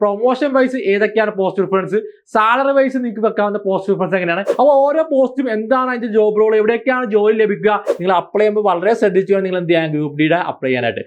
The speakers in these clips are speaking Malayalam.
പ്രൊമോഷൻ വൈസ് ഏതൊക്കെയാണ് പോസ്റ്റ് പ്രിഫറൻസ് സാലറി വൈസ് നിങ്ങൾക്ക് വെക്കാവുന്ന പോസ്റ്റ് പ്രിഫറൻസ് എങ്ങനെയാണ്? അപ്പോൾ ഓരോ പോസ്റ്റും എന്താണ് അതിന്റെ ജോബ് റോൾ എവിടെയൊക്കെയാണ് ജോലി ലഭിക്കുക? നിങ്ങൾ അപ്ലൈ ചെയ്യുമ്പോൾ വളരെ ശ്രദ്ധിച്ചു നിങ്ങൾ എന്ത് ചെയ്യാൻ ഗ്രൂപ്പ് ഡിയുടെ അപ്ലൈ ചെയ്യാനായിട്ട്.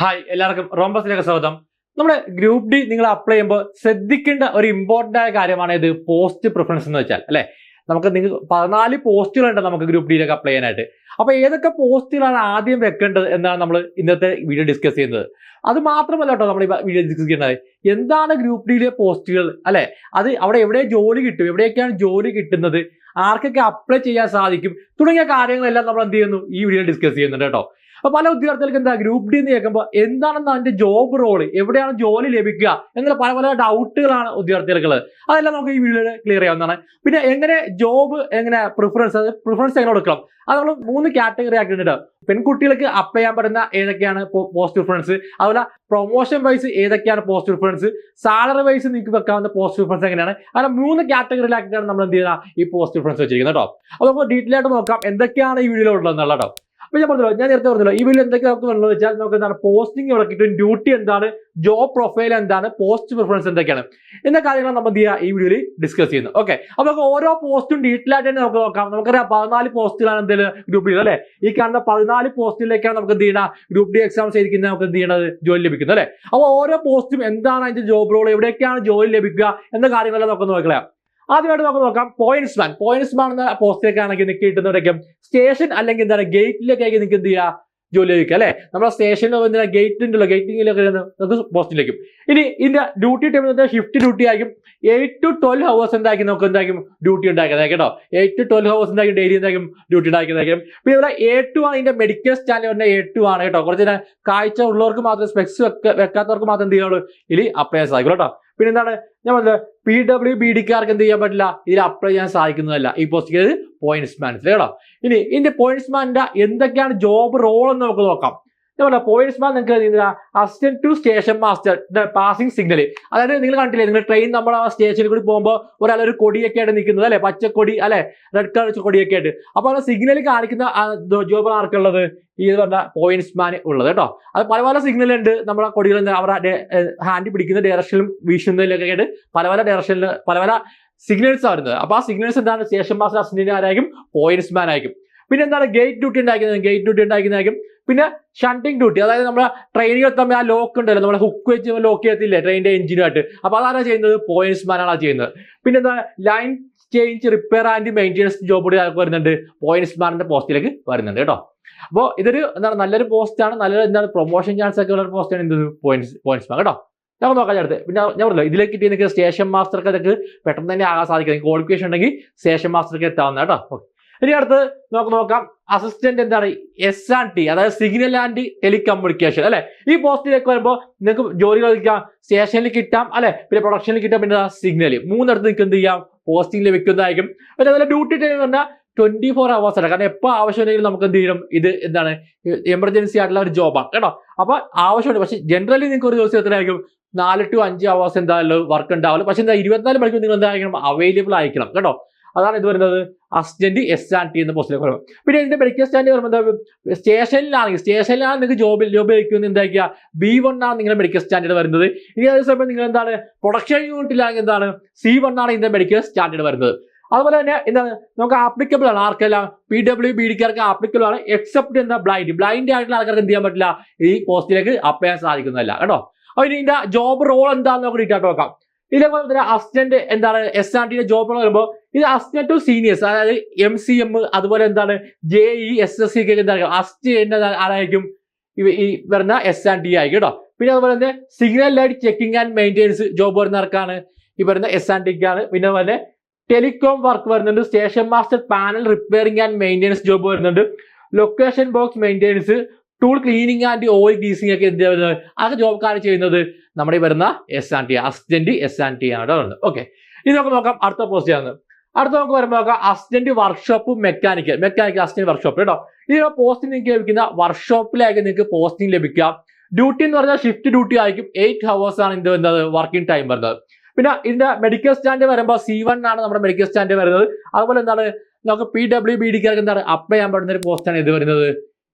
ഹായ് എല്ലാവർക്കും റോംബസിലേക്ക് സ്വാഗതം. നമ്മുടെ ഗ്രൂപ്പ് ഡി നിങ്ങൾ അപ്ലൈ ചെയ്യുമ്പോൾ ശ്രദ്ധിക്കേണ്ട ഒരു ഇമ്പോർട്ടന്റ് ആയ കാര്യമാണ് ഇത് പോസ്റ്റ് പ്രിഫറൻസ് എന്ന് വെച്ചാൽ അല്ലേ? നമുക്ക് നിങ്ങൾ പതിനാല് പോസ്റ്റുകളുണ്ട് നമുക്ക് ഗ്രൂപ്പ് ഡിയിലേക്ക് അപ്ലൈ ചെയ്യാനായിട്ട്. അപ്പോൾ ഏതൊക്കെ പോസ്റ്റുകളാണ് ആദ്യം വെക്കേണ്ടത് എന്നാണ് നമ്മൾ ഇന്നത്തെ വീഡിയോ ഡിസ്കസ് ചെയ്യുന്നത്. അത് മാത്രമല്ല കേട്ടോ നമ്മൾ ഈ വീഡിയോ ഡിസ്കസ് ചെയ്യുന്നത് എന്താണ് ഗ്രൂപ്പ് ഡിയിലെ പോസ്റ്റുകൾ? അല്ലെ? അത് അവിടെ എവിടെ ജോലി കിട്ടും? എവിടെയൊക്കെയാണ് ജോലി കിട്ടുന്നത്? ആർക്കൊക്കെ അപ്ലൈ ചെയ്യാൻ സാധിക്കും? തുടങ്ങിയ കാര്യങ്ങളെല്ലാം നമ്മൾ എന്ത് ചെയ്യുന്നു? ഈ വീഡിയോ ഡിസ്കസ് ചെയ്യുന്നുണ്ട് കേട്ടോ. അപ്പൊ പല ഉദ്യോഗാർത്ഥികൾക്ക് എന്താ ഗ്രൂപ്പ് ഡി എന്ന് കേൾക്കുമ്പോൾ എന്താണെന്ന് അതിന്റെ ജോബ് റോൾ എവിടെയാണ് ജോലി ലഭിക്കുക എന്നുള്ള പല പല ഡൗട്ടുകളാണ് ഉദ്യോഗാർത്ഥികൾക്ക് അതെല്ലാം നമുക്ക് ഈ വീഡിയോയിൽ ക്ലിയർ ചെയ്യാവുന്നതാണ്. പിന്നെ എങ്ങനെ ജോബ് എങ്ങനെ പ്രിഫറൻസ് പ്രിഫറൻസ് എങ്ങനെ കൊടുക്കണം? അത് നമ്മൾ മൂന്ന് കാറ്റഗറി ആക്കിയിട്ടുണ്ട്. പെൺകുട്ടികൾക്ക് അപ്ലൈ ചെയ്യാൻ പറ്റുന്ന ഏതൊക്കെയാണ് പോസ്റ്റ് പ്രിഫറൻസ് അതുപോലെ പ്രൊമോഷൻ വൈസ് ഏതൊക്കെയാണ് പോസ്റ്റ് പ്രിഫറൻസ് സാലറി വൈസ് നിങ്ങൾക്ക് വെക്കാവുന്ന പോസ്റ്റ് പ്രിഫറൻസ് എങ്ങനെയാണ്? അങ്ങനെ മൂന്ന് കാറ്റഗറിയിലാക്കിയിട്ടാണ് നമ്മൾ എന്ത് ചെയ്യുക ഈ പോസ്റ്റ് പ്രിഫറൻസ് വെച്ചിരിക്കുന്നത് കേട്ടോ. അപ്പോൾ നമുക്ക് ഡീറ്റെയിൽ ആയിട്ട് നോക്കാം. എന്തൊക്കെയാണ് ഈ വീഡിയോയിൽ ഉള്ളതെന്നുള്ള കേട്ടോ. അപ്പോൾ ഞാൻ പറഞ്ഞല്ലോ ഞാൻ നേരത്തെ പറഞ്ഞല്ലോ ഈ വീഡിയോ എന്തൊക്കെ നമുക്ക് വേണമെന്ന് വെച്ചാൽ നമുക്ക് എന്താണ് പോസ്റ്റിംഗ് എവിടെ കിട്ടും ഡ്യൂട്ടി എന്താണ് ജോബ് പ്രൊഫൈൽ എന്താണ് പോസ്റ്റ് പ്രിഫറൻസ് എന്തൊക്കെയാണ്. എന്ന കാര്യങ്ങൾ നമ്മൾ എന്ത് ഈ വീഡിയോയിൽ ഡിസ്കസ് ചെയ്യുന്നത് ഓക്കെ അപ്പൊ നമുക്ക് ഓരോ പോസ്റ്റും ഡീറ്റെയിൽ ആയിട്ട് തന്നെ നമുക്ക് നോക്കാം. നമുക്കറിയാം പതിനാല് പോസ്റ്റുകളാണ് എന്തെങ്കിലും ഗ്രൂപ്പ് ഡി അല്ലേ? ഈ കാണുന്ന പതിനാല് പോസ്റ്റിലേക്കാണ് നമുക്ക് എന്ത് ചെയ്യണം ഗ്രൂപ്പ് ഡി എക്സാം ചെയ്തിരിക്കുന്നത് നമുക്ക് എന്ത് ചെയ്യണത് ജോലി ലഭിക്കുന്നത് അല്ലേ? അപ്പോൾ ഓരോ പോസ്റ്റും എന്താണ് അതിന്റെ ജോബ് റോൾ എവിടെയൊക്കെയാണ് ജോലി ലഭിക്കുക എന്ന കാര്യങ്ങളെല്ലാം നമുക്ക് നോക്കാം. ആദ്യമായിട്ട് നമുക്ക് നോക്കാം. പോയിന്റ്സ് മാൻ പോയിന്റ്സ് മാൻ എന്ന പോസ്റ്റിലേക്ക് ആണെങ്കിൽ നിങ്ങൾക്ക് കിട്ടുന്നവരൊക്കെ സ്റ്റേഷൻ അല്ലെങ്കിൽ എന്താണ് ഗേറ്റിലേക്കായി നിങ്ങൾക്ക് എന്ത് ചെയ്യുക ജോലി ചോദിക്കുക അല്ലെ? നമ്മുടെ സ്റ്റേഷനിൽ എന്തിനാ? ഗേറ്റിന്റെ ഗേറ്റിങ്ങിലൊക്കെ നമുക്ക് പോസ്റ്റിലേക്കും ഇനി ഇതിന്റെ ഡ്യൂട്ടി ടൈം എന്താ ഷിഫ്റ്റ് ഡ്യൂട്ടി ആയിരിക്കും. എയ്റ്റ് ടു ട്വൽവ് ഹവേഴ്സ് എന്തായിരിക്കും? നമുക്ക് എന്തായാലും ഡ്യൂട്ടി ഉണ്ടാക്കുന്നത് കേട്ടോ എയ്റ്റ് ടു ട്വൽവ് ഹവേഴ്സ് എന്തായാലും ഡെയിലി എന്തായാലും ഡ്യൂട്ടി ഉണ്ടാക്കുന്നതായിരിക്കും പിന്നെ ഇവിടെ എ ടു ആണ് ഇതിന്റെ മെഡിക്കൽ സ്റ്റാൻഡ് പറഞ്ഞ എ ടു ആണ് കേട്ടോ. കുറച്ച് കാഴ്ച ഉള്ളവർക്ക് മാത്രം സ്പെക്സ് വെക്കാത്തവർക്ക് മാത്രം എന്ത് ചെയ്യുള്ളൂ ഇതിൽ അപ്ലൈ സാധിക്കും കേട്ടോ. പിന്നെ എന്താണ് ഞാൻ പറഞ്ഞത് പി ഡബ്ല്യു ബി ഡിക്കാർക്ക് എന്ത് ചെയ്യാൻ പറ്റില്ല? ഇതിൽ അപ്ലൈ ചെയ്യാൻ സാധിക്കുന്നതല്ല. ഈ പോസ്റ്റിൽ പോയിന്റ്സ് മാൻ കേട്ടോ? ഇനി ഇതിന്റെ പോയിന്റ്സ് മാനിന്റെ എന്തൊക്കെയാണ് ജോബ് റോൾ എന്ന് നമുക്ക് നോക്കാം. പറഞ്ഞ പോയിന്റ്സ് മാൻ നിങ്ങൾക്ക് assistant to station master passing signal അതായത് നിങ്ങൾ കണ്ടില്ലേ നിങ്ങൾ ട്രെയിൻ നമ്മൾ ആ സ്റ്റേഷനിൽ കൂടി പോകുമ്പോൾ ഒരാൾ ഒരു കൊടിയൊക്കെ ആയിട്ട് നിൽക്കുന്നത് അല്ലെ? പച്ചക്കൊടി അല്ലെ? റെഡ് കളർ കൊടിയൊക്കെ ആയിട്ട്. അപ്പോൾ ആ സിഗ്നൽ കാണിക്കുന്ന ജോബ് ആർക്കുള്ളത് ഈ പറഞ്ഞ പോയിന്റ്സ് മാൻ ഉള്ളത് കേട്ടോ. അത് പല പല സിഗ്നൽ ഉണ്ട്. നമ്മളെ കൊടികൾ അവരുടെ ഹാൻഡിൽ പിടിക്കുന്ന ഡയറക്ഷനിലും വീശുന്നതിലൊക്കെ ആയിട്ട് പല പല ഡയറക്ഷനിൽ പല പല സിഗ്നൽസ് വരുന്നത്. അപ്പോൾ ആ സിഗ്നൽസ് എന്താണ്? സ്റ്റേഷൻ മാസ്റ്റർ അസിസ്റ്റന്റ് ആരായിരിക്കും? പോയിന്റ്സ് മാൻ ആയിരിക്കും. പിന്നെ എന്താണ്? ഗേറ്റ് ഡ്യൂട്ടി ഉണ്ടാക്കുന്നത് ഗേറ്റ് ഡ്യൂട്ടി ഉണ്ടാക്കുന്നതായിരിക്കും പിന്നെ ഷണ്ടിങ് ഡ്യൂട്ടി അതായത് നമ്മുടെ ട്രെയിനുകൾ തമ്മിൽ ആ ലോക്ക് ഉണ്ടല്ലോ നമ്മുടെ ഹുക്ക് വെച്ച് ലോക്ക് ചെയ്യത്തില്ലേ ട്രെയിനിന്റെ എഞ്ചിനുമായിട്ട് അപ്പോൾ അതാണ് ചെയ്യുന്നത്? പോയിന്റ്സ് മാനാണ് ചെയ്യുന്നത്. പിന്നെ എന്താ line change repair and maintenance job കൂടി വരുന്നുണ്ട്? മാനിന്റെ പോസ്റ്റിലേക്ക് വരുന്നുണ്ട് കേട്ടോ. അപ്പോൾ ഇതൊരു എന്താണ് നല്ലൊരു പോസ്റ്റാണ് നല്ലൊരു എന്താണ് പ്രൊമോഷൻ ചാൻസ് ഒക്കെ ഉള്ള പോസ്റ്റാണ് എന്ത്? പോയിന്റ്സ് പോയിന്റ്സ് മാൻ കേട്ടോ. നമുക്ക് നോക്കാം അടുത്ത്. പിന്നെ ഞാൻ പറഞ്ഞല്ലോ ഇതിലേക്ക് കിട്ടിയ നിങ്ങൾക്ക് സ്റ്റേഷൻ മാസ്റ്റർക്ക് അതൊക്കെ പെട്ടെന്ന് തന്നെ ആകാൻ സാധിക്കും ക്വാളിഫിക്കേഷൻ ഉണ്ടെങ്കിൽ സ്റ്റേഷൻ മാസ്റ്റർക്ക് എത്താവുന്ന കേട്ടോ. ഓക്കെ ഇനി അടുത്ത് നമുക്ക് നോക്കാം. അസിസ്റ്റന്റ് എന്താണ്? എസ് ആൻഡ് ടി അതായത് സിഗ്നൽ ആൻഡ് ടെലികമ്മ്യൂണിക്കേഷൻ അല്ലെ? ഈ പോസ്റ്റിലേക്ക് വരുമ്പോൾ നിങ്ങൾക്ക് ജോലി കളിക്കാം സ്റ്റേഷനിൽ കിട്ടാം അല്ലെ? പിന്നെ പ്രൊഡക്ഷനിൽ കിട്ടാം പിന്നെ സിഗ്നൽ മൂന്നിടത്ത് നിങ്ങൾക്ക് എന്ത് ചെയ്യാം? പോസ്റ്റിംഗ് ലഭിക്കുന്നതായിരിക്കും പിന്നെ അതുപോലെ ഡ്യൂട്ടി ടൈം പറഞ്ഞാൽ ട്വന്റി ഫോർ അവേഴ്സ് ആണ്. കാരണം എപ്പോൾ ആവശ്യമുണ്ടെങ്കിലും നമുക്ക് എന്ത് ചെയ്യണം ഇത് എന്താണ്? എമർജൻസി ആയിട്ടുള്ള ഒരു ജോബാണ് കേട്ടോ? അപ്പൊ ആവശ്യമുണ്ട്. പക്ഷെ ജനറലി നിങ്ങൾക്ക് ഒരു ദിവസം എത്രയായിരിക്കും? നാല് ടു അഞ്ച് അവേഴ്സ് എന്തായാലും വർക്ക് ഉണ്ടാവില്ല പക്ഷെ എന്താ ഇരുപത്തിനാല് മണിക്കൂർ നിങ്ങൾ എന്തായിരിക്കണം? അവൈലബിൾ ആയിരിക്കണം കേട്ടോ? അതാണ് ഇത് വരുന്നത്? അസിസ്റ്റന്റ് എസ് ആൻഡ് ടി എന്ന പോസ്റ്റിലേക്ക് വരും പിന്നെ ഇതിന്റെ മെഡിക്കൽ സ്റ്റാൻഡ് വരുമ്പോൾ സ്റ്റേഷനിലാണെങ്കിൽ സ്റ്റേഷനിലാണ് നിങ്ങൾക്ക് ജോബ് ജോബ് ലഭിക്കുന്നത് എന്താക്കുക ബി വൺ ആണ് നിങ്ങളുടെ മെഡിക്കൽ സ്റ്റാൻഡേർഡ് വരുന്നത്. ഇനി അതേസമയം നിങ്ങൾ എന്താണ്? പ്രൊഡക്ഷൻ യൂണിറ്റിലാണെങ്കിൽ എന്താണ്? സി വൺ ആണ് ഇതിന്റെ മെഡിക്കൽ സ്റ്റാൻഡേർഡ് വരുന്നത്. അതുപോലെ തന്നെ എന്താണ്? നമുക്ക് ആപ്ലിക്കബിൾ ആണ്. ആർക്കെല്ലാം? പി ഡബ്ല്യു ബി ഡിക്കാർക്ക് ആപ്ലിക്കബിൾ ആണ്. എക്സെപ്റ്റ് എന്താ? ബ്ലൈൻഡ് ബ്ലൈൻഡ് ആയിട്ടുള്ള ആൾക്കാർക്ക് എന്ത് ചെയ്യാൻ പറ്റില്ല? ഈ പോസ്റ്റിലേക്ക് അപ്ലൈ ചെയ്യാൻ സാധിക്കുന്നതല്ല. കേട്ടോ? അപ്പോൾ ഇനി ഇതിന്റെ ജോബ് റോൾ എന്താണെന്ന് നമുക്ക് ഡീറ്റായിട്ട് നോക്കാം. ഇതേപോലെ തന്നെ അസിസ്റ്റന്റ് എന്താണ് എസ് ആർ ടിയുടെ ജോബ് വരുമ്പോൾ ഇത് അസിസ്റ്റന്റ് ടു സീനിയേഴ്സ് അതായത് എം സി എം അതുപോലെ എന്താണ് J E S S C ഒക്കെ എന്താണ് അസിസ്റ്റന്റ് ആരായിരിക്കും? ഈ വരുന്ന എസ് ആൻഡ് ടി ആയിരിക്കും കേട്ടോ പിന്നെ അതുപോലെ തന്നെ signal light checking and maintenance job വരുന്നവർക്കാണ് ഈ വരുന്ന എസ് ആൻഡ് ഡിക്കാണ് പിന്നെ അതുപോലെ ടെലികോം വർക്ക് വരുന്നുണ്ട്. Station master panel repairing and maintenance job വരുന്നുണ്ട്. Location box maintenance tool cleaning and oil greasing ഒക്കെ എന്ത് വരുന്നത് അതൊക്കെ ജോബ്ക്കാണ് ചെയ്യുന്നത് നമ്മുടെ വരുന്ന S and T assistant S and T ആണ് ഓക്കെ ഇത് നമുക്ക് നോക്കാം അടുത്ത പോസ്റ്റ് ആണ്. അടുത്ത നമുക്ക് വരുമ്പോൾ നോക്കാം assistant workshop mechanical mechanical assistant workshop കേട്ടോ. ഈ പോസ്റ്റിംഗ് നിങ്ങൾക്ക് ലഭിക്കുന്ന വർക്ക്ഷോപ്പിലേക്ക് നിങ്ങൾക്ക് പോസ്റ്റിംഗ് ലഭിക്കാം. ഡ്യൂട്ടി എന്ന് പറഞ്ഞാൽ ഷിഫ്റ്റ് ഡ്യൂട്ടി ആയിരിക്കും. എയ്റ്റ് ഹവേഴ്സ് ആണ് ഇത് വരുന്നത് വർക്കിംഗ് ടൈം വരുന്നത്. പിന്നെ ഇതിന്റെ മെഡിക്കൽ സ്റ്റാൻഡ് വരുമ്പോൾ സി വൺ ആണ് നമ്മുടെ മെഡിക്കൽ സ്റ്റാൻഡ് വരുന്നത്. അതുപോലെ എന്താണ്? നമുക്ക് പി ഡബ്ല്യു ബി ഡിക്കാർക്ക് എന്താണ്? അപ്ലൈ ചെയ്യാൻ പറ്റുന്ന ഒരു പോസ്റ്റാണ് ഇത് വരുന്നത്.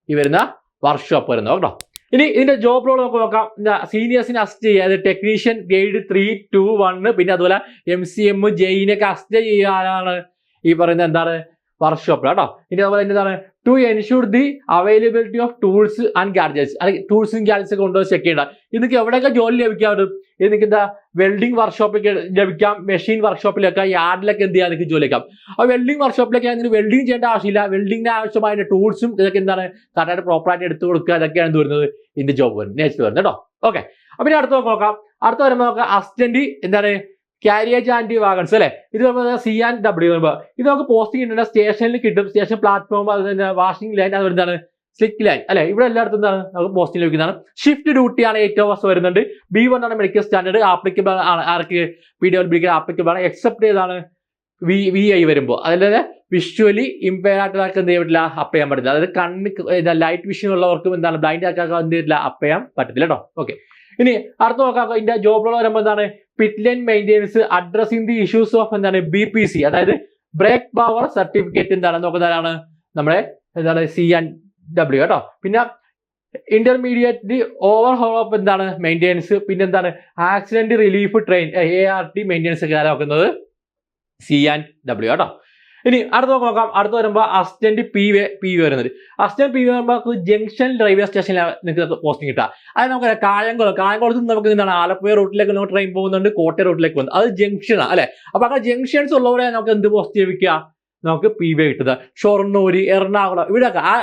ഈ വരുന്ന വർക്ക്ഷോപ്പ് വരുന്നത് കേട്ടോ. ഇനി ഇതിന്റെ ജോബ് റോൾ നമുക്ക് നോക്കാം. സീനിയേഴ്സിനെ അസിസ്റ്റ് ചെയ്യുക. Technician grade three two one പിന്നെ അതുപോലെ എം സി എം ജെയിനൊക്കെ അസിസ്റ്റ് ചെയ്യാനാണ് ഈ പറയുന്നത് എന്താണ്? വർക്ക്ഷോപ്പ് കേട്ടോ. ഇനി അതുപോലെ എന്താണ്? To ensure the availability of tools and gadgets അല്ലെങ്കിൽ ടൂൾസും ഗാഡ്ജറ്റ്സ് ഒക്കെ കൊണ്ടുവന്ന് ചെക്ക് ചെയ്യണം ഇതിനൊക്കെ നിങ്ങൾക്ക് എവിടെയൊക്കെ ജോലി ലഭിക്കാം ഇത് നിങ്ങൾക്ക് എന്താ വെൽഡിംഗ് വർക്ക്ഷോപ്പിൽ ലഭിക്കാം മെഷീൻ വർക്ക്ഷോപ്പിലൊക്കെ യാർഡിലൊക്കെ എന്ത് ചെയ്യാം? നിങ്ങൾക്ക് ജോലി ലഭിക്കാം. ആ വെൽഡിംഗ് വർക്ക്ഷോപ്പിലൊക്കെ അങ്ങനെ വെൽഡിംഗ് ചെയ്യേണ്ട ആവശ്യമില്ല. വെൽഡിങ്ങിന് ആവശ്യമായ ടൂൾസും ഇതൊക്കെ എന്താണ് കറക്റ്റായിട്ട് പ്രോപ്പറായിട്ട് എടുത്തു കൊടുക്കുക. അതൊക്കെയാണ് വരുന്നത്? ഇതിന്റെ ജോബ് വരുന്നത്. നേച്ചർ വരുന്നത് കേട്ടോ. ഓക്കെ അപ്പൊ ഇനി അടുത്ത നോക്കാം. അടുത്ത വരുമ്പോൾ നോക്കാം അസിസ്റ്റന്റ് എന്താണ് കാരിയേജ് ആൻഡ് വാഗൺസ് അല്ലെ? ഇത് സി ആൻഡ് ഡബ്ല്യു ഇത് നമുക്ക് പോസ്റ്റിംഗ് ഉണ്ട് സ്റ്റേഷനിൽ കിട്ടും. സ്റ്റേഷൻ പ്ലാറ്റ്ഫോം അതുപോലെ വാഷിംഗ് ലൈൻ അത് എന്താണ് സ്ലിക്ക് ലൈൻ അല്ലെ? ഇവിടെ എല്ലായിടത്തും എന്താണ്? നമുക്ക് പോസ്റ്റിംഗ് ലഭിക്കുന്നതാണ് ഷിഫ്റ്റ് ഡ്യൂട്ടിയാണ് ഏറ്റവും അവസ്ഥ വരുന്നുണ്ട്. ബി വൺ ആണ് മെഡിക്കൽ സ്റ്റാൻഡേർഡ് ആപ്ലിക്കബിൾ ആണ് ആർക്ക് പി ഡബ്ല്യു ബിക്ക് ആപ്ലിക്കബിൾ ആണ്. എക്സെപ്റ്റ് ചെയ്താണ് വി വി ഐ വരുമ്പോൾ അതല്ലാതെ വിഷ്വലി ഇമ്പയർ ആയിട്ടുള്ളവർക്ക് എന്ത് ചെയ്യാൻ പറ്റില്ല? അപ്പ് ചെയ്യാൻ പറ്റില്ല. അതായത് കണ്ണ് ലൈറ്റ് വിഷൻ ഉള്ളവർക്കും എന്താണ് ബ്ലൈൻഡ് ആക്കാൻ എന്ത് ചെയ്യില്ല അപ്പ് ചെയ്യാൻ പറ്റത്തില്ല കേട്ടോ ഓക്കെ ഇനി അടുത്ത നോക്കാം. ഇതിന്റെ ജോബ് വരുമ്പോൾ എന്താണ്? Pit line maintenance addressing the issues of എന്താണ് ബി പി സി അതായത് ബ്രേക്ക് പവർ സർട്ടിഫിക്കറ്റ് എന്താണ് നോക്കുന്നതാണ് നമ്മുടെ എന്താണ് സി ആൻഡ് ഡബ്ല്യു കേട്ടോ. പിന്നെ ഇന്റർമീഡിയറ്റ് ഓവർ ഹോൾ ഓഫ് എന്താണ് മെയിന്റെനൻസ് പിന്നെ എന്താണ് accident relief train A R T maintenance ഒക്കെ നോക്കുന്നത്? സി ആൻഡ് ഡബ്ല്യു കേട്ടോ. ഇനി അടുത്ത നോക്കാം. അടുത്ത് വരുമ്പോൾ assistant P way P V വരുന്നത്. അസിസ്റ്റന്റ് പി വി വരുമ്പോൾ ജംഗ്ഷൻ റെയിൽവേ സ്റ്റേഷനിൽ നിങ്ങൾക്ക് പോസ്റ്റിംഗ് കിട്ടുക. അത് നമുക്ക് കായംകുളം. കായംകുളത്ത് നമുക്ക് എന്താണ് ആലപ്പുഴ റൂട്ടിലേക്ക് നമുക്ക് ട്രെയിൻ പോകുന്നുണ്ട് കോട്ടയ റൂട്ടിലേക്ക് പോകുന്നത് അത് ജംഗ്ഷനാണ് അല്ലെ? അപ്പൊ അങ്ങനെ ജംഗ്ഷൻസ് ഉള്ളവരെ നമുക്ക് എന്ത് പോസ്റ്റ് ലഭിക്കുക നമുക്ക് പി വി കിട്ടുക ഷൊർണൂര് എറണാകുളം ഇവിടെയൊക്കെ ആ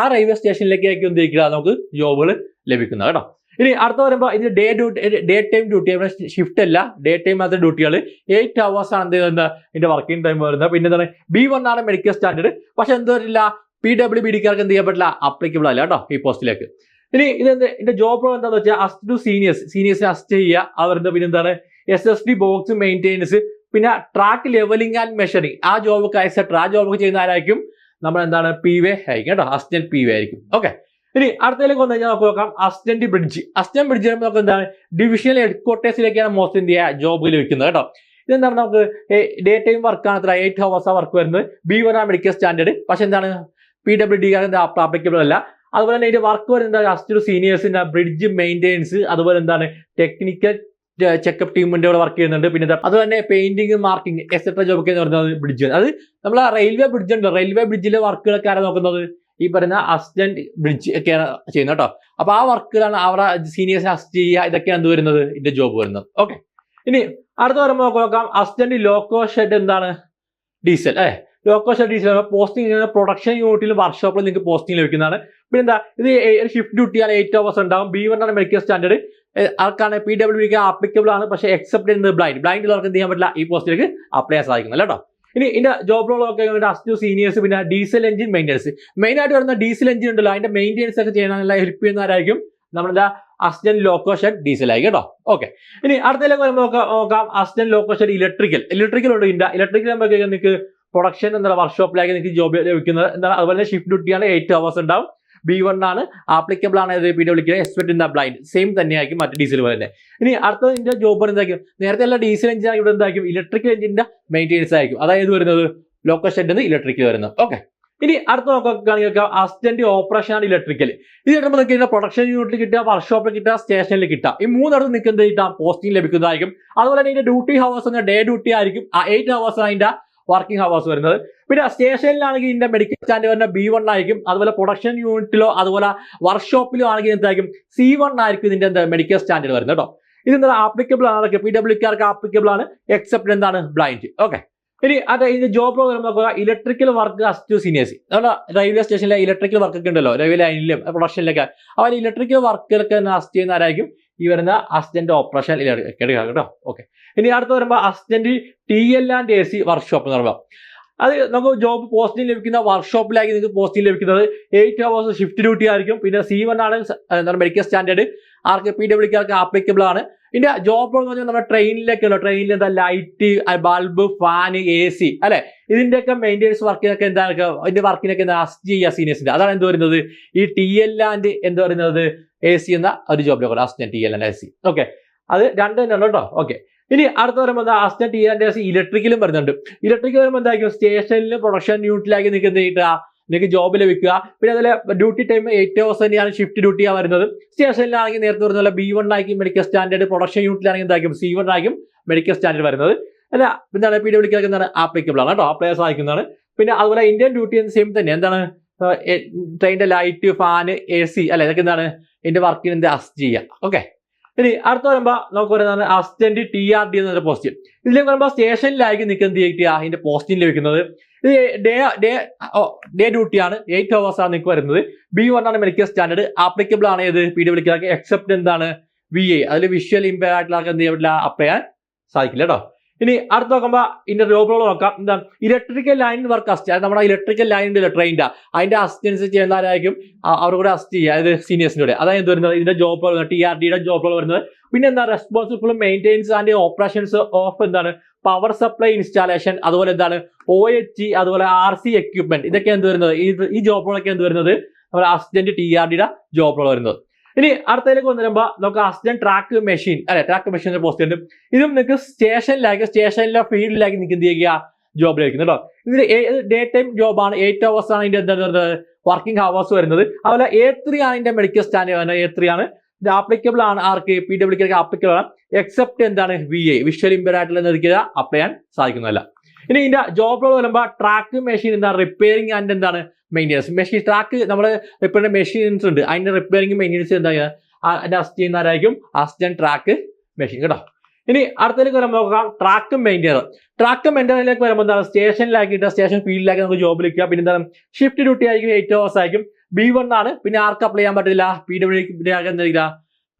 ആ റെയിൽവേ സ്റ്റേഷനിലേക്കായിരിക്കും എന്ത് ചെയ്യുക നമുക്ക് ജോബുകൾ ലഭിക്കുന്നത് കേട്ടോ. ഇനി അടുത്ത പറയുമ്പോൾ ഇതിന് day duty day time duty shift അല്ല. ഡേ ടൈം മാത്രം ഡ്യൂട്ടികൾ എയ്റ്റ് അവേഴ്സ് ആണ് എന്ത് ചെയ്യുന്നത്? ഇതിന്റെ വർക്കിംഗ് ടൈം വരുന്നത്. പിന്നെ എന്താണ്? ബി വൺ ആണ് മെഡിക്കൽ സ്റ്റാൻഡേർഡ് പക്ഷെ എന്ത് വരില്ല? പി ഡബ്ല്യു ബി ഡിക്കാർക്ക് എന്ത് ചെയ്യാൻ പറ്റില്ല? അപ്ലിക്കബിൾ അല്ല കേട്ടോ ഈ പോസ്റ്റിലേക്ക് ഇനി ഇതെന്ത്? ഇതിന്റെ ജോബ് റോൾ എന്താണെന്ന് വെച്ചാൽ അസ്റ്റ് ടു സീനിയേഴ്സ് സീനിയേഴ്സിനെ അസ്റ്റ് ചെയ്യുക. അവരുടെ പിന്നെ എന്താണ്? S S D box maintenance പിന്നെ ട്രാക്ക് ലെവലിംഗ് ആൻഡ് മെഷറിംഗ് ആ ജോബ് ഒക്കെ ആ ജോബ് ഒക്കെ ചെയ്യുന്ന ആരായിരിക്കും? നമ്മൾ എന്താണ് പി വേ ആയിരിക്കും കേട്ടോ. അസിസ്റ്റന്റ് പി വേ ആയിരിക്കും. ഓക്കെ ഇനി അടുത്തതിലേക്ക് വന്നു കഴിഞ്ഞാൽ നമുക്ക് നോക്കാം. അസ്റ്റന്റ് ബ്രിഡ്ജ് അസ്റ്റന്റ് ബ്രിഡ്ജ് നമുക്ക് എന്താണ്? ഡിവിഷണൽ ഹെഡ്ക്വാർട്ടേഴ്സിലേക്കാണ് മോസ്റ്റ് ചെയ്യുക ജോബ് ലഭിക്കുന്നത് കേട്ടോ. ഇതെന്താണ് നമുക്ക്? ഡേ ടൈം വർക്കാണ് അത്ര. എയ്റ്റ് ഹവേഴ്സ് ആ വർക്ക് വരുന്നത്. ബി വൺ ആണ് മെഡിക്കൽ സ്റ്റാൻഡേർഡ് പക്ഷെ എന്താണ്? പി ഡബ്ല്യു ഡി ആപ്ലിക്കബിൾ അല്ല. അതുപോലെ തന്നെ ഇതിന്റെ വർക്ക് വരുന്നത് അസിസ്റ്റന്റ് സീനിയേഴ്സിന്റെ ബ്രിഡ്ജ് മെയിന്റെനൻസ് അതുപോലെ എന്താണ്? ടെക്നിക്കൽ ചെക്കപ്പ് ടീമിന്റെ കൂടെ വർക്ക് ചെയ്യുന്നുണ്ട്. പിന്നെ അതുപോലെ തന്നെ പെയിന്റിംഗ് മാർക്കിംഗ് എക്സെട്ര ജോബ് ഒക്കെ എന്ന് പറയുന്നത് ബ്രിഡ്ജ് അത് നമ്മൾ റെയിൽവേ ബ്രിഡ്ജ് ഉണ്ട്. റെയിൽവേ ബ്രിഡ്ജിലെ വർക്കുകളൊക്കെ ആരാ നോക്കുന്നത്? ഈ പറയുന്ന അസിസ്റ്റന്റ് ബ്രിഡ്ജ് ഒക്കെയാണ് ചെയ്യുന്നത് കേട്ടോ അപ്പൊ ആ വർക്കിലാണ് അവരുടെ സീനിയേഴ്സിനെ അസിസ്റ്റ് ചെയ്യുക. ഇതൊക്കെയാണ് എന്ത് വരുന്നത്? ഇതിന്റെ ജോബ് വരുന്നത്. ഓക്കെ ഇനി അടുത്ത നമുക്ക് നോക്കാം. അസിസ്റ്റന്റ് ലോക്കോ ഷെഡ് എന്താണ്? ഡീസൽ അല്ലേ? Loco shed diesel posting production യൂണിറ്റിലും വർക്ക്ഷോപ്പിൽ നിങ്ങൾക്ക് പോസ്റ്റിംഗ് ലഭിക്കുന്നതാണ്. പിന്നെ എന്താ ഇത് ഷിഫ്റ്റ് ഡ്യൂട്ടിയാണ് എയ്റ്റ് അവേഴ്സ് ഉണ്ടാവും. ബി വൺ ആണ് മെഡിക്കൽ സ്റ്റാൻഡേർഡ് ആൾക്കാണ് പി ഡബ്ല്യു ബിക്ക് ആപ്ലിക്കബിൾ ആണ്. പക്ഷേ എക്സെപ്റ്റ് ചെയ്യുന്നത് ബ്ലൈൻഡ് ബ്ലൈൻഡ് ഉള്ളവർക്ക് എന്ത് ചെയ്യാൻ പറ്റില്ല? ഈ പോസ്റ്റിലേക്ക് അപ്ലൈ ചെയ്യാൻ സാധിക്കുന്നില്ല കേട്ടോ ഇനി ഇതിന്റെ ജോബ് റോൾ ഒക്കെ അസ്റ്റു സീനിയേഴ്സ് പിന്നെ ഡീസൽ എഞ്ചിൻ മെയിന്റെനൻസ് മെയിൻ ആയിട്ട് വരുന്ന ഡീസൽ എഞ്ചിൻ ഉണ്ടല്ലോ. അതിന്റെ മെയിന്റെനൻസ് ഒക്കെ ചെയ്യാനുള്ള ഹെൽപ്പ് ചെയ്യുന്നവരായിരിക്കും നമ്മുടെ അസ്റ്റൻ ലോക്കോഷൻ ഡീസൽ ആയി കേട്ടോ. ഓക്കെ ഇനി അടുത്തതിലേക്ക് വരുമ്പോൾ നോക്കാം. Assistant assistant loco shed electrical electrical ഉണ്ട് ഇന്ത്യ ഇലക്ട്രിക്കൽ ആകുമ്പോഴേക്കും നിങ്ങൾക്ക് പ്രൊഡക്ഷൻ എന്താ വർക്ക്ഷോപ്പിലേക്ക് നിങ്ങൾക്ക് ജോബ് ലഭിക്കുന്നത്. എന്താണ്? അതുപോലെ ഷിഫ്റ്റ് ഡ്യൂട്ടിയാണ് എയ്റ്റ് അവേഴ്സ് ഉണ്ടാവും. ബി വൺ ആണ് ആപ്ലിക്കബിൾ ആണ് പി വിളിക്കുന്നത്? Expect in the blind same തന്നെയായിരിക്കും മറ്റു ഡീസൽ വരുന്നത് ഇനി അടുത്ത ഇതിന്റെ ജോബ് എന്തായിരിക്കും? നേരത്തെ ഉള്ള ഡീസൽ എഞ്ചിൻ ഇവിടെ എന്തായിരിക്കും? ഇലക്ട്രിക്കൽ എഞ്ചിന്റെ മെയിന്റനൻസ് ആയിരിക്കും. അതായത് വരുന്നത്? ലോക്കൽ ഷെഡ് ഇലക്ട്രിക്കൽ വരുന്നത്. ഓക്കെ ഇനി അടുത്ത നോക്കുകയാണെങ്കിൽ അസിസ്റ്റന്റ് ഓപ്പറേഷൻ ആണ് ഇലക്ട്രിക്കൽ ഇത് കിട്ടുമ്പോൾ നിങ്ങൾക്ക് ഇതിന്റെ പ്രൊഡക്ഷൻ യൂണിറ്റിൽ കിട്ടുക വർക്ക്ഷോപ്പിൽ കിട്ടുക സ്റ്റേഷനിൽ കിട്ടുക. ഈ മൂന്നിടത്ത് നിങ്ങൾക്ക് എന്ത് കിട്ടാം? പോസ്റ്റിംഗ് ലഭിക്കുന്നതായിരിക്കും. അതുപോലെ തന്നെ ഇതിന്റെ ഡ്യൂട്ടി ഹവേഴ്സ് ഡേ ഡ്യൂട്ടി ആയിരിക്കും. ആ എയ്റ്റ് ഹവേഴ്സ് അതിന്റെ വർക്കിംഗ് ഹവേഴ്സ് വരുന്നത്. പിന്നെ സ്റ്റേഷനിലാണെങ്കിൽ ഇതിന്റെ മെഡിക്കൽ സ്റ്റാൻഡ് വരുന്ന ബി വൺ ആയിരിക്കും. അതുപോലെ പ്രൊഡക്ഷൻ യൂണിറ്റിലോ അതുപോലെ വർക്ക്ഷോപ്പിലോ ആണെങ്കിൽ എന്തായിരിക്കും? സി വൺ ആയിരിക്കും ഇതിന്റെ എന്താ മെഡിക്കൽ സ്റ്റാൻഡേർഡ് വരുന്നത് കേട്ടോ. ഇത് എന്താ ആപ്ലിക്കബിൾ ആണ്? പി ഡബ്ല്യുക്കാർക്ക് ആപ്ലിക്കബിൾ ആണ്. എക്സെപ്റ്റ് എന്താണ്? ബ്ലൈൻഡ് ഓക്കെ ഇനി അതെ ഇതിന്റെ ജോബ് റോൾ നോക്കുക. ഇലക്ട്രിക്കൽ വർക്ക് അസിസ്റ്റു സീനിയേഴ്സ് നമ്മുടെ റെയിൽവേ സ്റ്റേഷനിലെ ഇലക്ട്രിക്കൽ വർക്ക് ഒക്കെ ഉണ്ടല്ലോ. റെയിൽവേ ലൈനിലും പ്രൊഡക്ഷനിലൊക്കെ അവർ ഇലക്ട്രിക്കൽ വർക്കുകളൊക്കെ അസിസ്റ്റ് ചെയ്യുന്ന ആരായിരിക്കും? ഈ വരുന്ന അസിസ്റ്റന്റ് ഓപ്പറേഷൻ കേട്ടോ. ഓക്കെ ഇനി അടുത്ത് വരുമ്പോൾ assistant T L and A C workshop എന്ന് പറയുമ്പോൾ അത് നമുക്ക് ജോബ് പോസ്റ്റിംഗ് ലഭിക്കുന്ന വർക്ക്ഷോപ്പിലേക്ക് നിങ്ങൾക്ക് പോസ്റ്റിംഗ് ലഭിക്കുന്നത്. എയ്റ്റ് അവേഴ്സ് ഷിഫ്റ്റ് ഡ്യൂട്ടി ആയിരിക്കും. പിന്നെ സി വൺ ആണ് എന്താണ് മെഡിക്കൽ സ്റ്റാൻഡേർഡ് ആർക്ക് പി ഡബ്ല്യുക്കാർക്ക് ആപ്ലിക്കബിൾ ആണ്. ഇതിന്റെ ജോബ് എന്ന് പറഞ്ഞാൽ നമ്മുടെ ട്രെയിനിലേക്കുള്ള ട്രെയിനിൽ എന്താ light bulb fan A C അല്ലെ? ഇതിന്റെയൊക്കെ മെയിന്റെനൻസ് വർക്കിനൊക്കെ എന്താണ് ഇതിന്റെ വർക്കിനൊക്കെ എന്താ അസ്റ്റ് ചെയ്യുക സീനിയേഴ്സിന്റെ അതാണ് എന്ത് പറയുന്നത്? ഈ ടി എൽ ആൻഡ് എന്ത് പറയുന്നത്? എ സി എന്ന ഒരു ജോബിലൊക്കെ assistant T L and A C okay അത് രണ്ട് തന്നെയാണ് കേട്ടോ. ഓക്കെ ഇനി അടുത്ത വരുമ്പോൾ എന്താ? അസ്ന ടി ആൻഡ് എസ് ഇലക്ട്രിക്കലും വരുന്നുണ്ട്. ഇലക്ട്രിക്കൽ വരുമ്പോൾ എന്തായിരിക്കും? സ്റ്റേഷനിലും പ്രൊഡക്ഷൻ യൂണിറ്റിലാക്കി നിൽക്കുന്ന കിട്ടുക? നിങ്ങൾക്ക് ജോബ് ലഭിക്കുക. പിന്നെ അതിലെ ഡ്യൂട്ടി ടൈം എയ്റ്റ് ഹവേഴ്സ് തന്നെയാണ് ഷിഫ്റ്റ് ഡ്യൂട്ടിയാണ് വരുന്നത്. സ്റ്റേഷനിലാണെങ്കിൽ നേരത്തെ പറഞ്ഞ ബി വൺ ആയിരിക്കും മെഡിക്കൽ സ്റ്റാൻഡേർഡ് പ്രൊഡക്ഷൻ യൂണിറ്റിലാണെങ്കിൽ എന്തായിരിക്കും? സി വൺ ആയിരിക്കും മെഡിക്കൽ സ്റ്റാൻഡേർഡ് വരുന്നത്. അല്ല എന്താണ്? പി ഡബ്ല്യൂ എന്താണ്? ആപ്ലിക്കബിൾ ആണ് കേട്ടോ. അപ്ലൈ ആയിരിക്കുന്നതാണ്. പിന്നെ അതുപോലെ ഇന്ത്യൻ ഡ്യൂട്ടി സെയിം തന്നെ. എന്താണ്? ട്രെയിനിന്റെ ലൈറ്റ് ഫാന് എ സി അല്ലെ ഇതൊക്കെ എന്താണ്? ഇതിന്റെ വർക്കിന് എന്ത്? അസ്റ്റ് ചെയ്യുക ഓക്കെ ഇനി അടുത്ത വരുമ്പോ നമുക്ക് പറയുന്നത് അസിസ്റ്റന്റ് ടി ആർ ഡി എന്നൊരു പോസ്റ്റ് ഇതിലേക്ക് പറയുമ്പോൾ സ്റ്റേഷനിലായിരിക്കും നിൽക്കുന്നത് ചെയ്യുക അതിന്റെ പോസ്റ്റിന് ലഭിക്കുന്നത് ഇത് ഡേ ഡേ ഡേ ഡ്യൂട്ടിയാണ് എയ്റ്റ് ഹവേഴ്സ് ആണ് നിങ്ങൾക്ക് വരുന്നത്. ബി വൺ ആണ് മെഡിക്കൽ സ്റ്റാൻഡേർഡ് ആപ്ലിക്കബിൾ ആണ് ഏത്? പി ഡബ്ല്യു എക്സെപ്റ്റ് എന്താണ്? വി എ അതിൽ വിഷ്വൽ ഇമ്പയർ ആയിട്ടുള്ള ആൾക്ക് എന്ത് ചെയ്യാൻ പറ്റില്ല? അപ്ലൈ ചെയ്യാൻ സാധിക്കില്ല കേട്ടോ ഇനി അടുത്ത് നോക്കുമ്പോൾ ഇതിന്റെ രൂപങ്ങൾ നോക്കാം. എന്താ ഇലക്ട്രിക്കൽ ലൈൻ വർക്ക് അസിസ്റ്റ് നമ്മുടെ ഇലക്ട്രിക്കൽ ലൈൻ ഉണ്ട് ട്രെയിനിന്റെ അതിന്റെ അസിസ്റ്റൻസ് ചെയ്യുന്നവരായിരിക്കും അവരുടെ കൂടെ അസിസ്റ്റ് ചെയ്യുക. അതായത് സീനിയേഴ്സിന്റെ കൂടെ. അതായത് വരുന്നത്? ഇതിന്റെ ജോബുകൾ ടി ആർ ഡിയുടെ ജോബുകൾ വരുന്നത്. പിന്നെ എന്താ? Responsible maintenance and operations of എന്താണ്? പവർ സപ്ലൈ ഇൻസ്റ്റാളേഷൻ അതുപോലെ എന്താണ്? ഒ എച്ച് അതുപോലെ ആർ സി എക്യുപ്മെന്റ് ഇതൊക്കെ എന്ത് വരുന്നത്? ഈ ജോബുകളൊക്കെ എന്ത് വരുന്നത്? നമ്മുടെ അസിസ്റ്റന്റ് ടി ആർ ഡിയുടെ ജോബുകൾ വരുന്നത്. ഇനി അടുത്തതിലേക്ക് വന്നു വരുമ്പോൾ നമുക്ക് അസിസ്റ്റന്റ് ട്രാക്ക് മെഷീൻ അല്ലെ ട്രാക്ക് മെഷീൻ പോസ്റ്റ് ഉണ്ട് ഇതും നിങ്ങൾക്ക് സ്റ്റേഷനിലാക്കി സ്റ്റേഷനിലെ ഫീൽഡിലാക്കി നിങ്ങൾക്ക് എന്ത് ചെയ്യുക? ജോബ് ലഭിക്കുന്നു കേട്ടോ. ഇതിന് ഡേ ടൈം ജോബാണ് എയ്റ്റ് അവേഴ്സ് ആണ് ഇതിന്റെ എന്താ വർക്കിംഗ് ഹവേഴ്സ് വരുന്നത്. അതുപോലെ എ ത്രീ ആണ് ഇതിന്റെ മെഡിക്കൽ സ്റ്റാൻഡേർഡ് വരുന്നത് എ ത്രീ ആണ്. ഇത് ആപ്ലിക്കബിൾ ആണ് ആർക്ക്? പി ഡബ്ല്യു ആപ്ലിക്കബിൾ ആണ്. എക്സെപ്റ്റ് എന്താണ്? വി എ വിഷ്വൽ ഇമ്പയർ ആയിട്ടുള്ള അപ്ലൈ ചെയ്യാൻ സാധിക്കുന്നതല്ല. ഇനി ഇതിന്റെ ജോബ് റോൾ വരുമ്പോൾ ട്രാക്ക് മെഷീൻ എന്താണ് റിപ്പയറിംഗ് ആൻഡ് എന്താണ്? മെയിന്റെനൻസ് മെഷീൻ ട്രാക്ക് നമ്മൾ റിപ്പയറിംഗ് മെഷീൻസ് ഉണ്ട്. അതിന്റെ റിപ്പയറിംഗ് മെയിന്റെനൻസ് എന്താ അതിന്റെ അസിസ്റ്റ് ചെയ്യുന്നവരായിരിക്കും അസിസ്റ്റന്റ് ട്രാക്ക് മെഷീൻ കേട്ടോ? ഇനി അടുത്തതിലേക്ക് വരുമ്പോൾ നോക്കാം. ട്രാക്ക് മെയിന്റെയിനർ ട്രാക്ക് മെയിന്റെയിനറിലേക്ക് വരുമ്പോൾ എന്താണ്? സ്റ്റേഷനിലാക്കിയിട്ട് സ്റ്റേഷൻ ഫീൽഡിലാക്കി നമുക്ക് ജോബ് ലഭിക്കുക പിന്നെ എന്താണ്? ഷിഫ്റ്റ് ഡ്യൂട്ടി ആയിരിക്കും എയ്റ്റ് അവേഴ്സ് ആയിരിക്കും. ബി വൺ ആണ്. പിന്നെ ആർക്ക് അപ്ലൈ ചെയ്യാൻ പറ്റില്ല പി ഡബ്ല്യു എന്താ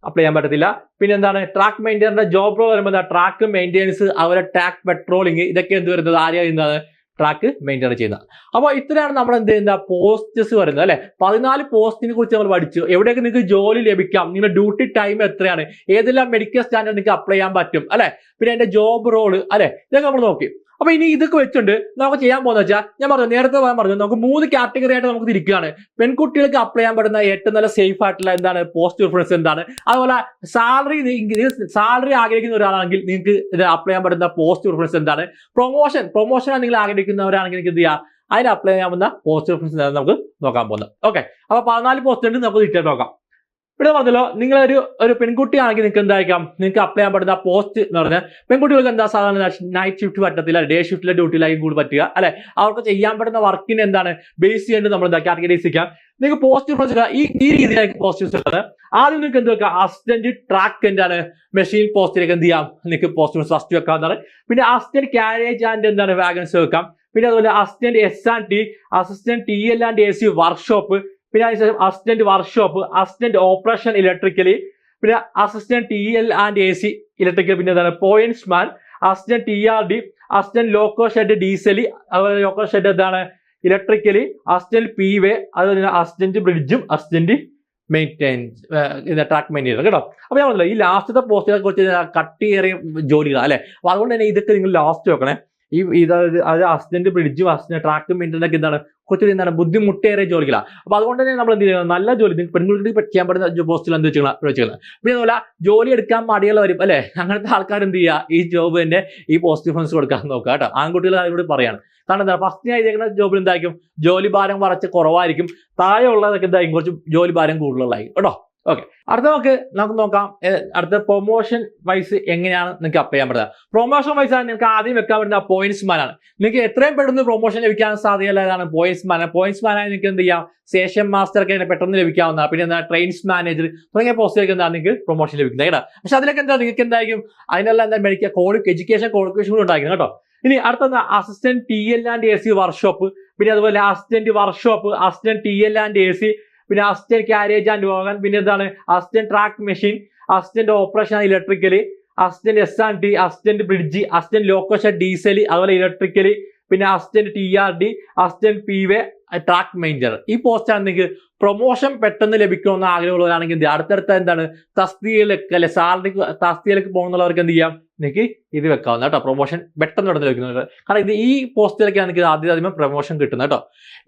അപ്ലൈ ചെയ്യാൻ പറ്റത്തില്ല. പിന്നെ എന്താണ്? ട്രാക്ക് മെയിന്റെയിനറിന്റെ ജോബ് റോൾ വരുമ്പോൾ ട്രാക്ക് മെയിന്റെനൻസ് അവരെ ട്രാക്ക് പെട്രോളിങ് ഇതൊക്കെ എന്ത് വരുന്നത്? ആരെയാ ചെയ്യുന്നത്? ട്രാക്ക് മെയിന്റെയിൻ ചെയ്യുന്നത്. അപ്പോൾ ഇത്രയാണ് നമ്മൾ എന്ത് ചെയ്യുന്നത്? പോസ്റ്റസ് വരുന്നത് അല്ലെ? പതിനാല് പോസ്റ്റിനെ കുറിച്ച് നമ്മൾ പഠിച്ചു. എവിടെയൊക്കെ നിങ്ങൾക്ക് ജോലി ലഭിക്കാം? നിങ്ങളുടെ ഡ്യൂട്ടി ടൈം എത്രയാണ്? ഏതെല്ലാം മെഡിക്കൽ സ്റ്റാൻഡേർഡ് നിങ്ങൾക്ക് അപ്ലൈ ചെയ്യാൻ പറ്റും? അല്ലെ? പിന്നെ അതിന്റെ ജോബ് റോൾ അല്ലെ? ഇതൊക്കെ നമ്മൾ നോക്കി. അപ്പൊ ഇനി ഇതൊക്കെ വെച്ചിട്ട് നമുക്ക് ചെയ്യാൻ പോകുന്ന വെച്ചാൽ ഞാൻ പറഞ്ഞു നേരത്തെ ഞാൻ പറഞ്ഞു നമുക്ക് മൂന്ന് കാറ്റഗറി ആയിട്ട് നമുക്ക് തിരിക്കുകയാണ്. പെൺകുട്ടികൾക്ക് അപ്ലൈ ചെയ്യാൻ പറ്റുന്ന ഏറ്റവും നല്ല സേഫ് ആയിട്ടുള്ള എന്താണ്? പോസ്റ്റ് റിഫറൻസ് എന്താണ്? അതുപോലെ സാലറി സാലറി ആഗ്രഹിക്കുന്ന ഒരാളാണെങ്കിൽ നിങ്ങൾക്ക് അപ്ലൈ ചെയ്യാൻ പറ്റുന്ന പോസ്റ്റ് റിഫറൻസ് എന്താണ്? പ്രൊമോഷൻ പ്രൊമോഷൻ നിങ്ങൾ ആഗ്രഹിക്കുന്നവരാണെങ്കിൽ നിങ്ങൾക്ക് എന്ത് ചെയ്യാം? അതിന് അപ്ലൈ ചെയ്യാൻ ചെയ്യാവുന്ന പോസ്റ്റ് റിഫറൻസ് എന്താണ് നമുക്ക് നോക്കാൻ പോകുന്നത്. ഓക്കെ അപ്പൊ പതിനാല് പോസ്റ്റ് ഉണ്ട് നമുക്ക് ഡീറ്റെയിൽ നോക്കാം. ഇവിടെ പറഞ്ഞല്ലോ നിങ്ങളൊരു ഒരു പെൺകുട്ടിയാണെങ്കിൽ നിങ്ങൾക്ക് എന്തായിരിക്കാം? നിങ്ങൾക്ക് അപ്ലൈ ചെയ്യാൻ പറ്റുന്ന പോസ്റ്റ് എന്ന് പറഞ്ഞാൽ പെൺകുട്ടികൾക്ക് എന്താ സാധാരണ നൈറ്റ് ഷിഫ്റ്റ് പറ്റത്തില്ല ഡേ ഷിഫ്റ്റിലെ ഡ്യൂട്ടിയിലായിരിക്കും കൂടുതൽ പറ്റുക അല്ലെ? അവർക്ക് ചെയ്യാൻ പറ്റുന്ന വർക്കിന് എന്താണ്? ബേസ് ചെയ്യേണ്ടത് നമ്മൾ എന്താ കാറ്റഗറൈസിക്കാം നിങ്ങൾക്ക് പോസ്റ്റ് വെച്ചാൽ ഈ ഈ രീതിയിലായിരിക്കും പോസ്റ്റ് ഉള്ളത് ആദ്യം നിങ്ങൾക്ക് എന്ത് വെക്കാം? അസിസ്റ്റന്റ് ട്രാക്ക് എന്താണ്? മെഷീൻ പോസ്റ്റിലേക്ക് എന്ത് ചെയ്യാം? നിങ്ങൾക്ക് പോസ്റ്റ് ഫസ്റ്റ് വെക്കാവുന്നതാണ് പിന്നെ അസിസ്റ്റന്റ് ക്യാരേജ് ആൻഡ് എന്താണ്? വാഗൻസ് വെക്കാം. പിന്നെ അതുപോലെ assistant S and T assistant T L and A C workshop പിന്നെ അതിനുശേഷം assistant workshop assistant operation electrically പിന്നെ assistant T L and A C electrical പിന്നെ എന്താണ്? Points man assistant T R D assistant loco shed ഡീസലി അതുപോലെ ലോക്കോ ഷെഡ് എന്താണ്? ഇലക്ട്രിക്കലി അസിസ്റ്റന്റ് പി വേ അതുപോലെ അസിസ്റ്റന്റ് ബ്രിഡ്ജും അസിസ്റ്റന്റ് മെയിന്റൈൻസ് ട്രാക്ക് മെയിന്റെയിൻ കേട്ടോ? അപ്പൊ ഞാൻ പറഞ്ഞില്ല ഈ ലാസ്റ്റത്തെ പോസ്റ്റിനെ കുറിച്ച് കട്ടിയേറിയ ജോലികളാണ് അല്ലെ? അപ്പൊ അതുകൊണ്ട് തന്നെ ഇതൊക്കെ നിങ്ങൾ ലാസ്റ്റ് വെക്കണേ. ഈ ഇത് അത് അസിസ്റ്റന്റ് ബ്രിഡ്ജും അസിസ്റ്റന്റ് ട്രാക്ക് മെയിന്റെ എന്താണ് കുറച്ചുകൂടി എന്താണ് ബുദ്ധിമുട്ടേറിയ ജോലികളാണ് അപ്പൊ അതുകൊണ്ട് തന്നെ നമ്മൾ എന്ത് ചെയ്യുന്നത് നല്ല ജോലി നിങ്ങൾക്ക് പെൺകുട്ടികൾക്ക് ചെയ്യാൻ പറ്റുന്ന പോസ്റ്റിൽ എന്ത് വെച്ചാൽ പിന്നെ അതുപോലെ ജോലി എടുക്കാൻ മടിയുള്ളവരും അല്ലെ? അങ്ങനത്തെ ആൾക്കാർ എന്ത് ചെയ്യുക ഈ ജോബിന്റെ ഈ പോസിറ്റീവ് ഡിഫറൻസ് കൊടുക്കാൻ നോക്കുക കേട്ടോ. ആൺകുട്ടികൾ അതിനോട് പറയാണ്. കാരണം എന്താ ഫസ്റ്റ് ഞാൻ ചെയ്തേക്കുന്ന ജോബിൽ എന്തായിരിക്കും? ജോലി ഭാരം കുറച്ച് കുറവായിരിക്കും. താഴെ ഉള്ളതൊക്കെ എന്തായിരിക്കും കുറച്ച് ജോലി ഭാരം കൂടുതലുള്ളതായിരിക്കും കേട്ടോ. ഓക്കെ അടുത്ത നമുക്ക് നമുക്ക് നോക്കാം. അടുത്ത പ്രൊമോഷൻ വൈസ് എങ്ങനെയാണ് നിങ്ങൾക്ക് അപ്പ് ചെയ്യാൻ പറ്റുക? പ്രൊമോഷൻ വൈസ് ആണ് നിങ്ങൾക്ക് ആദ്യം വെക്കാൻ പറ്റുന്ന പോയിന്റ്സ് മാനാണ്. നിങ്ങൾക്ക് എത്രയും പെട്ടെന്ന് പ്രൊമോഷൻ ലഭിക്കാൻ സാധ്യതയുള്ളതാണ് പോയിന്റ്സ് മാൻ പോയിന്റ്സ് മാനായി നിങ്ങൾക്ക് എന്ത് ചെയ്യാം? സ്റ്റേഷൻ മാസ്റ്റർ ഒക്കെ പെട്ടെന്ന് ലഭിക്കാവുന്ന പിന്നെ എന്താ ട്രെയിൻസ് മാനേജർ തുടങ്ങിയ പോസ്റ്റിലേക്ക് എന്താ നിങ്ങൾക്ക് പ്രൊമോഷൻ ലഭിക്കുന്നത് കേട്ടോ. പക്ഷെ അതിലൊക്കെ എന്താ? നിങ്ങൾക്ക് എന്തായിരിക്കും? അതിനെല്ലാം എന്താ? മെഡിക്കൽ ക്വാളിഫി എഡ്യൂക്കേഷൻ ക്വാളിഫിക്കേഷൻ കൂടെ ഉണ്ടായിരിക്കും കേട്ടോ. ഇനി അടുത്ത assistant T L and A C workshop പിന്നെ അതുപോലെ assistant workshop assistant T L and A C പിന്നെ അസിസ്റ്റന്റ് ക്യാരേജ് ആൻഡ് വാഗൻ പിന്നെ എന്താണ് assistant track machine assistant operation electrically assistant S and T assistant bridge assistant ലോക്കോഷ diesel അതുപോലെ ഇലക്ട്രിക്കലി പിന്നെ assistant T R D assistant P way track maintainer ഈ പോസ്റ്റാണ് നിങ്ങൾക്ക് പ്രൊമോഷൻ പെട്ടെന്ന് ലഭിക്കണമെന്ന് ആഗ്രഹമുള്ളവരാണെങ്കിൽ എന്ത് അടുത്തടുത്ത എന്താണ്? തസ്തികയിലേക്ക് അല്ലെ സാലറി തസ്തികയിലേക്ക് പോകുന്നുള്ളവർക്ക് എന്ത് ചെയ്യാം? നിങ്ങൾക്ക് ഇത് വെക്കാവുന്ന കേട്ടോ. പ്രൊമോഷൻ പെട്ടെന്ന് തുടർന്ന് ലഭിക്കുന്നത് കാരണം ഇത് ഈ പോസ്റ്റിലേക്കാണ് നിങ്ങൾക്ക് ആദ്യം ആദ്യം പ്രൊമോഷൻ കിട്ടുന്നത് കേട്ടോ.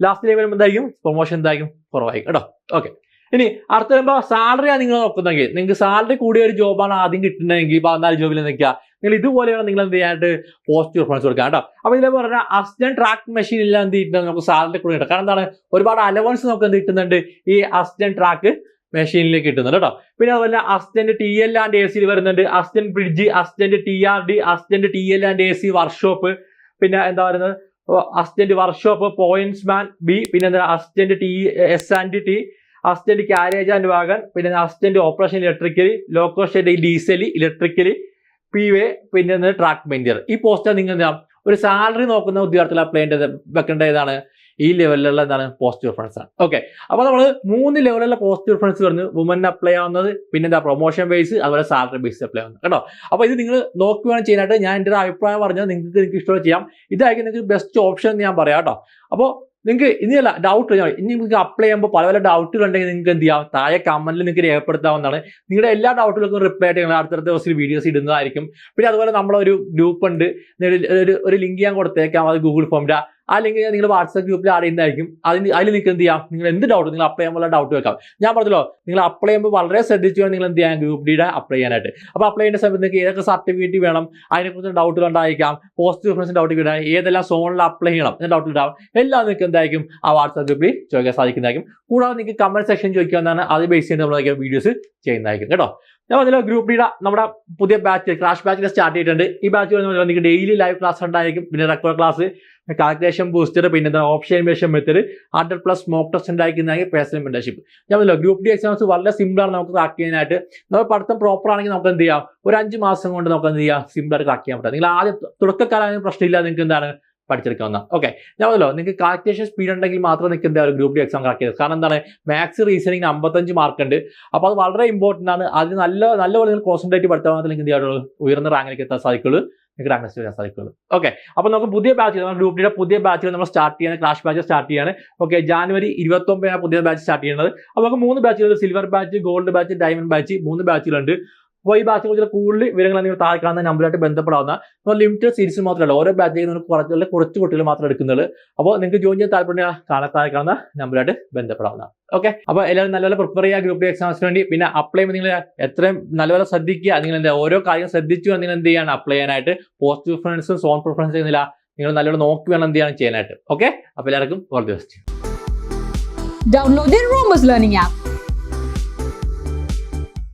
ലാസ്റ്റ് വരുമ്പോൾ എന്തായിരിക്കും? പ്രൊമോഷൻ എന്തായിരിക്കും? കുറവായിരിക്കും കേട്ടോ. ഓക്കെ ഇനി അടുത്ത വരുമ്പോൾ സാലറിയാണ് നിങ്ങൾ നോക്കുന്നെങ്കിൽ നിങ്ങൾക്ക് സാലറി കൂടിയ ഒരു ജോബാണ് ആദ്യം കിട്ടുന്നതെങ്കിൽ പതിനാല് ജോബിൽ നിൽക്കുക. നിങ്ങൾ ഇതുപോലെയാണ് നിങ്ങൾ എന്ത് ചെയ്യാനായിട്ട് പോസ്റ്റ് റെഫറൻസ് കൊടുക്കുക കേട്ടോ. അപ്പോൾ ഇതിലെ പറഞ്ഞാൽ അസിസ്റ്റന്റ് ട്രാക്ക് മെഷീൻ എല്ലാം എന്ത് കിട്ടുന്നത് നമുക്ക് സാലറി കൂടെ കിട്ടും. കാരണം എന്താണ്? ഒരുപാട് അലവൻസ് നമുക്ക് എന്ത് കിട്ടുന്നുണ്ട്? ഈ അസിസ്റ്റന്റ് ട്രാക്ക് മെഷീനിലേക്ക് കിട്ടുന്നുണ്ട് കേട്ടോ. പിന്നെ അതുപോലെ assistant T L and A C വരുന്നുണ്ട്. Assistant bridge assistant T R D assistant T L and A C workshop പിന്നെ എന്താ പറയുന്നത്? Assistant workshop points man B പിന്നെ എന്താ assistant T S and T assistant carriage and wagon പിന്നെ assistant operation electrically loco shed ഡീസലി electrically P way പിന്നെ ട്രാക്ക് മെയിന്റർ ഈ പോസ്റ്റ് നിങ്ങൾ എന്താ ഒരു സാലറി നോക്കുന്ന ഉദ്യോഗത്തിൽ അപ്ലൈ ചെയ്യേണ്ടത് വെക്കേണ്ട ഏതാണ്? ഈ ലെവലിലുള്ള എന്താണ്? പോസ്റ്റ് പ്രിഫറൻസ് ആണ്. ഓക്കെ അപ്പോൾ നമ്മൾ മൂന്ന് ലെവലിലുള്ള പോസ്റ്റ് പ്രിഫറൻസ് പറഞ്ഞു വുമൻ അപ്ലൈ ആവുന്നത് പിന്നെ എന്താ പ്രൊമോഷൻ ബേസ് അതുപോലെ സാലറി ബേസ് അപ്ലൈ ആവുന്നത്. കേട്ടോ? അപ്പോൾ ഇത് നിങ്ങൾ നോക്കുകയാണ് ചെയ്യാനായിട്ട് ഞാൻ എന്റെ ഒരു അഭിപ്രായം പറഞ്ഞത് നിങ്ങൾക്ക് നിങ്ങൾക്ക് ഇഷ്ടമുള്ള ചെയ്യാം. ഇതായിരിക്കും നിങ്ങൾക്ക് ബെസ്റ്റ് ഓപ്ഷൻ എന്ന് ഞാൻ പറയാം കേട്ടോ. അപ്പോൾ നിങ്ങൾക്ക് ഇനിയല്ല ഡൗട്ട് ഇനി നിങ്ങൾക്ക് അപ്ലൈ ചെയ്യുമ്പോൾ പല പല ഡൗട്ടുകൾ ഉണ്ടെങ്കിൽ നിങ്ങൾക്ക് എന്ത് ചെയ്യാം? താഴെ കമന്റിൽ നിങ്ങൾക്ക് രേഖപ്പെടുത്താവുന്നതാണ്. നിങ്ങളുടെ എല്ലാ ഡൗട്ടുകൾക്കും റിപ്ലൈ ആയിട്ട് ഞങ്ങൾ അടുത്തടുത്ത ദിവസത്തിൽ വീഡിയോസ് ഇടുന്നതായിരിക്കും. പിന്നെ അതുപോലെ നമ്മളൊരു ഗ്രൂപ്പ് ഉണ്ട്. ഒരു- ഒരു- ലിങ്ക് ഞാൻ കൊടുത്തേക്കാം. അത് ഗൂഗിൾ ഫോമിന്റെ ഞാൻ നിങ്ങൾ വാട്സ്ആപ്പ് ഗ്രൂപ്പിൽ ആഡ് ചെയ്യുന്നതായിരിക്കും. അതിന് അതിൽ നിങ്ങൾക്ക് എന്ത് ചെയ്യാം? നിങ്ങൾ എന്ത് ഡൗട്ട് നിങ്ങൾ അപ്ലൈ ചെയ്യുമ്പോൾ ഡൗട്ട് വെക്കാം. ഞാൻ പറഞ്ഞല്ലോ നിങ്ങൾ അപ്ലൈ ചെയ്യുമ്പോൾ വളരെ ശ്രദ്ധിച്ചു നിങ്ങൾ എന്ത് ചെയ്യാം ഗ്രൂപ്പ് ഡിയുടെ അപ്ലൈ ചെയ്യാനായിട്ട്. അപ്പോൾ അപ്ലൈ ചെയ്യുന്ന സമയത്ത് നിങ്ങൾക്ക് ഏതൊക്കെ സർട്ടിഫിക്കറ്റ് വേണം അതിനെക്കുറിച്ച് ഡൗട്ടുകൾ ഉണ്ടായിരിക്കാം പോസ്റ്റ് ഡിഫറൻസ് ഡൗട്ട് വേണം ഏതെല്ലാം സോണിൽ അപ്ലൈ ചെയ്യണം എന്ന ഡൗട്ട് ഉണ്ടാവും. എല്ലാം നിങ്ങൾക്ക് എന്തായിരിക്കും? ആ വാട്സ്ആപ്പ് ഗ്രൂപ്പിൽ ചോദിക്കാൻ സാധിക്കുന്നതായിരിക്കും. കൂടാതെ നിങ്ങൾക്ക് കമന്റ് സെക്ഷൻ ചോദിക്കാവുന്നതാണ്. അത് ബേസ് ചെയ്ത് നമ്മളൊക്കെ വീഡിയോസ് ചെയ്യുന്നതായിരിക്കും. കേട്ടോ? ഞാൻ അതിലെ ഗ്രൂപ്പ് ഡിയുടെ നമ്മുടെ പുതിയ ബാച്ച് ക്ലാഷ് ബാച്ചിൽ സ്റ്റാർട്ട് ചെയ്തിട്ടുണ്ട്. ഈ ബാച്ച് നിങ്ങൾക്ക് ഡെയിലി ലൈവ് ക്ലാസ് ഉണ്ടായിരിക്കും. പിന്നെ റെക്കോർഡ് ക്ലാസ് കാൽക്കുലേഷൻ ബൂസ്റ്റർ പിന്നെ എന്താ option machine method hundred plus mock test ഉണ്ടായിരിക്കുന്നതായി personal membership ഞാൻ പറഞ്ഞല്ലോ ഗ്രൂപ്പ് ഡി എക്സാംസ് വളരെ സിമ്പിളാണ് നമുക്ക് ക്രാക്ക് ചെയ്യാനായിട്ട്. നമ്മൾ പഠിത്തം പ്രോപ്പർ ആണെങ്കിൽ നമുക്ക് എന്ത് ചെയ്യാം? ഒരു അഞ്ച് മാസം കൊണ്ട് നമുക്ക് എന്ത് ചെയ്യാം? സിമ്പിളായിട്ട് ക്രാക്ക് ചെയ്യാൻ പറ്റും. നിങ്ങൾ ആദ്യം തുടക്കക്കാലായാലും പ്രശ്നമില്ല. നിങ്ങൾക്ക് എന്താണ്? പഠിച്ചെടുക്കാവുന്ന. ഓക്കെ ഞാൻ പറഞ്ഞല്ലോ നിങ്ങൾക്ക് കാൽക്കുലേഷൻ സ്പീഡ് ഉണ്ടെങ്കിൽ മാത്രം നിങ്ങൾക്ക് എന്താ ഗ്രൂപ്പ് ഡി എക്സാം ക്രാക്ക് ചെയ്തത് കാരണം എന്താണ്? മാത്സ് റീസണിങ്ങിന് അമ്പത്തഞ്ച് മാർക്ക് ഉണ്ട്. അപ്പോൾ അത് വളരെ ഇമ്പോർട്ടന്റ് ആണ്. അതിന് നല്ല നല്ലപോലെ നിങ്ങൾ കോൺസെൻട്രേറ്റ് പഠിച്ചാൽ മാത്രമേ നിങ്ങൾക്ക് എന്ത് ചെയ്യാറുള്ളൂ ഉയർന്ന റാങ്കിലേക്ക് എത്താൻ സാധിക്കുള്ളൂ. നിങ്ങൾക്ക് റാങ്ക് ലിസ്റ്റ് വരാൻ സാധിക്കുള്ളൂ. ഓക്കെ അപ്പോൾ നമുക്ക് പുതിയ ബാച്ച് നമ്മൾ ഗ്രൂപ്പ് ഡിയുടെ പുതിയ ബാച്ചിൽ നമ്മൾ സ്റ്റാർട്ട് ചെയ്യാണ്. ക്ലാഷ് ബാച്ച് സ്റ്റാർട്ട് ചെയ്യാണ്. ഓക്കെ ജാനുവരി ഇരുപത്തൊമ്പതിനാണ് പുതിയ ബാച്ച് സ്റ്റാർട്ട് ചെയ്യുന്നത്. അപ്പോൾ നമുക്ക് മൂന്ന് ബാച്ചുകളുണ്ട് silver batch gold batch diamond batch മൂന്ന് ബാച്ചുകളുണ്ട് അപ്പോൾ ഈ ബാച്ചിനെ കുറിച്ച് കൂടുതൽ വിവരങ്ങൾ നിങ്ങൾ താഴെ കാണുന്ന നമ്പറായിട്ട് ബന്ധപ്പെടാവുന്ന. ലിമിറ്റഡ് സീരീസ് മാത്രമല്ല ഓരോ ബാച്ചിൽ നിന്ന് കുറച്ച് അല്ലെങ്കിൽ കുറച്ച് കുട്ടികൾ മാത്രം എടുക്കുന്നുള്ളൂ. അപ്പോൾ നിങ്ങൾക്ക് ജോയിൻ ചെയ്യാൻ താല്പര്യം കാണാൻ താഴെ കാണുന്ന നമ്പറായിട്ട് ബന്ധപ്പെടാവുന്ന ഓക്കെ അപ്പോൾ എല്ലാവരും നല്ലപോലെ പ്രിപ്പയർ ചെയ്യുക ഗ്രൂപ്പ് എക്സാംസിന് വേണ്ടി. പിന്നെ അപ്ലൈ ചെയ്യുമ്പോൾ നിങ്ങൾ എത്രയും നല്ലപോലെ ശ്രദ്ധിക്കുക. നിങ്ങൾ എന്താ ഓരോ കാര്യം ശ്രദ്ധിച്ചു നിങ്ങൾ എന്ത് ചെയ്യാണ്? അപ്ലൈ ചെയ്യാനായിട്ട് പോസ്റ്റ് പ്രിഫറൻസും സോൺ പ്രിഫറൻസ് ചെയ്യുന്നില്ല നിങ്ങൾ നല്ലോണം നോക്കി വേണം എന്ത് ചെയ്യാനായിട്ട്. ഓക്കെ അപ്പോൾ എല്ലാവർക്കും all the best download the learning app